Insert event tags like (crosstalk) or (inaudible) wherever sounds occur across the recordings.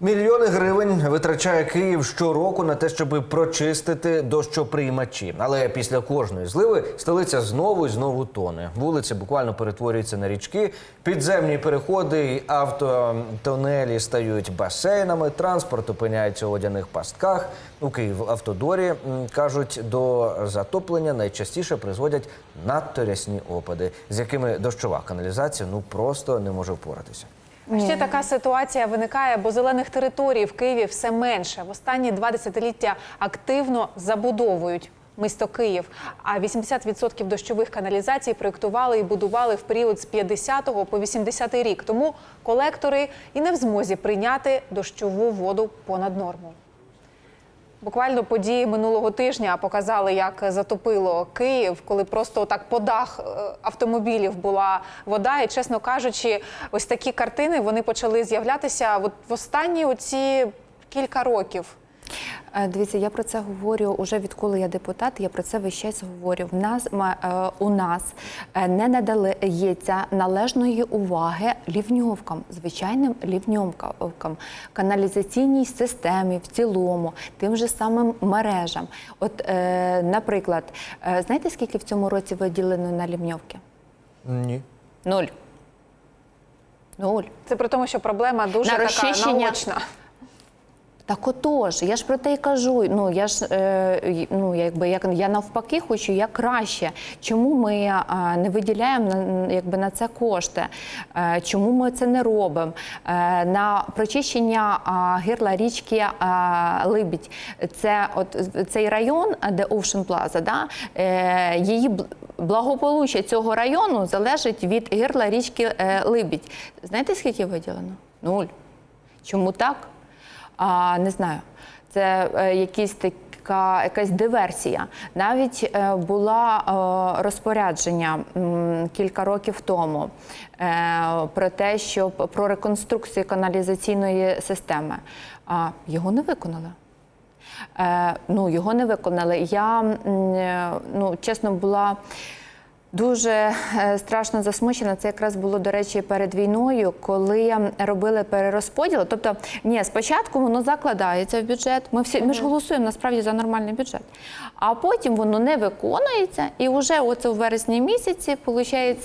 Мільйони гривень витрачає Київ щороку на те, щоб прочистити дощоприймачі. Але після кожної зливи столиця знову і знову тоне. Вулиці буквально перетворюються на річки, підземні переходи і автотонелі стають басейнами. Транспорт опиняється у водяних пастках. У Київ-автодорі кажуть, до затоплення найчастіше призводять надто рясні опади, з якими дощова каналізація ну просто не може впоратися. А Ще така ситуація виникає, бо зелених територій в Києві все менше. В останні два десятиліття активно забудовують місто Київ. А 80% дощових каналізацій проєктували і будували в період з 50 по 80 рік. Тому колектори і не в змозі прийняти дощову воду понад норму. Буквально події минулого тижня показали, як затопило Київ, коли просто так по дах е, автомобілів була вода. І чесно кажучи, ось такі картини вони почали з'являтися от в останні оці кілька років. Е, Дивіться, я про це говорю уже відколи я депутат. Я про це весь час говорю. В нас е, у нас е, не надається належної уваги лівньовкам, звичайним лівньовкам, каналізаційній системі в цілому, тим же самим мережам. От, наприклад, знаєте, скільки в цьому році виділено на лівньовки? Ні. Нуль. Нуль. Це при тому, що проблема дуже На така наочна. Так отож, я ж про те й кажу. Ну я ж е, ну якби як я навпаки хочу як краще. Чому ми е, не виділяємо на якби на це кошти? Е, чому ми це не робимо? Е, на прочищення е, гирла річки е, Либідь. Це от цей район, де Ocean Plaza, да, е, її благополуччя цього району залежить від гирла річки е, Либідь. Знаєте, скільки виділено? Нуль. Чому так? А, не знаю. Це е, якісь така якась диверсія. Навіть е, була е, розпорядження кілька років тому про те, щоб про реконструкцію каналізаційної системи. А його не виконали. Ну, його не виконали. Я ну, чесно була. Дуже е, страшно засмучена. Це якраз було, до речі, перед війною, коли робили перерозподіл. Тобто, ні, спочатку воно закладається в бюджет. Ми всі ми ж голосуємо насправді за нормальний бюджет. А потім воно не виконується, і вже оце у вересні місяці, виходить,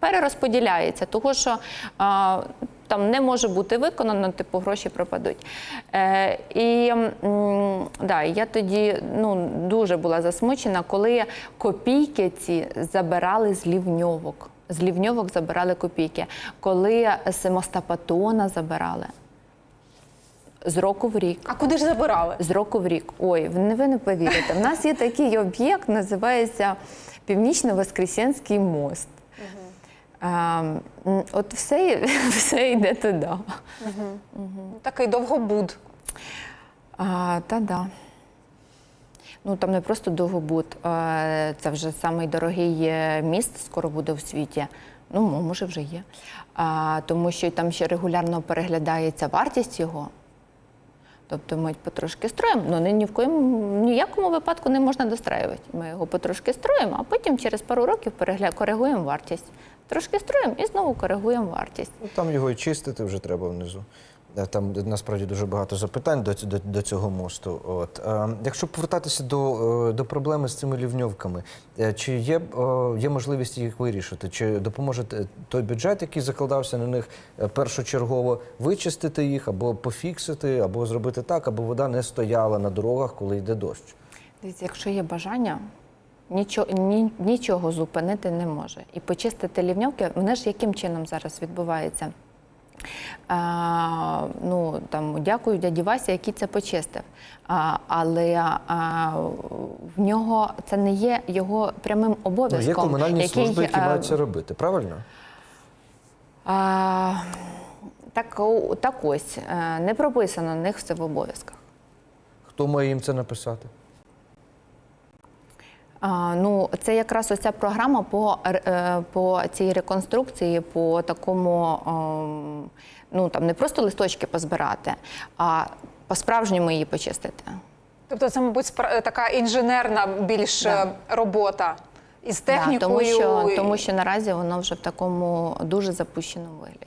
перерозподіляється, того що. Там не може бути виконано, типу гроші пропадуть. Е, і м, да, я тоді ну, дуже була засмучена, коли копійки ці забирали з лівньовок. З лівньовок забирали копійки. Коли з моста Патона забирали. З року в рік. А куди ж забирали? З року в рік. Ой, ви не ви не повірите. В нас є такий об'єкт, називається Північно-Воскресенський мост. Ем, от все, (laughs) все йде туди. Такий довгобуд. А, та да. Ну там не просто довгобуд, е, це вже самий дорогий міст, скоро буде в світі. Ну, може, вже є. А, тому що там ще регулярно переглядається вартість його. Тобто ми потрошки строїмо, але ні в коєму ніякому випадку не можна достраювати. Ми його потрошки строїмо, а потім через пару років перегля... коригуємо вартість. Трошки строїмо і знову коригуємо вартість. Ну, Там його і чистити вже треба внизу. Е, Там насправді дуже багато запитань до, до, до цього мосту. От е, якщо повертатися до, е, до проблеми з цими лівньовками, чи є, є можливість їх вирішити? Чи допоможе той бюджет, який закладався на них першочергово, вичистити їх або пофіксити, або зробити так, аби вода не стояла на дорогах, коли йде дощ? Дивіться, якщо є бажання, нічого, ні, нічого зупинити не може. І почистити лівньовки, вони ж яким чином зараз відбувається? А, ну, там, дякую дяді Васі, який це почистив. А, але а, в нього це не є його прямим Ну, обов'язком. є комунальні який, служби, які а, мають це робити, правильно? а, так, так ось, е, не прописано в них це в обов'язках. Хто має їм це написати? Ну, це якраз оця програма по, е, по цій реконструкції, по такому, ем, ну там не просто листочки позбирати, а по-справжньому її почистити. Тобто це, мабуть, спра- така інженерна більш Да. е, робота із Да, тому, що, тому що наразі воно вже в такому дуже запущеному вигляді.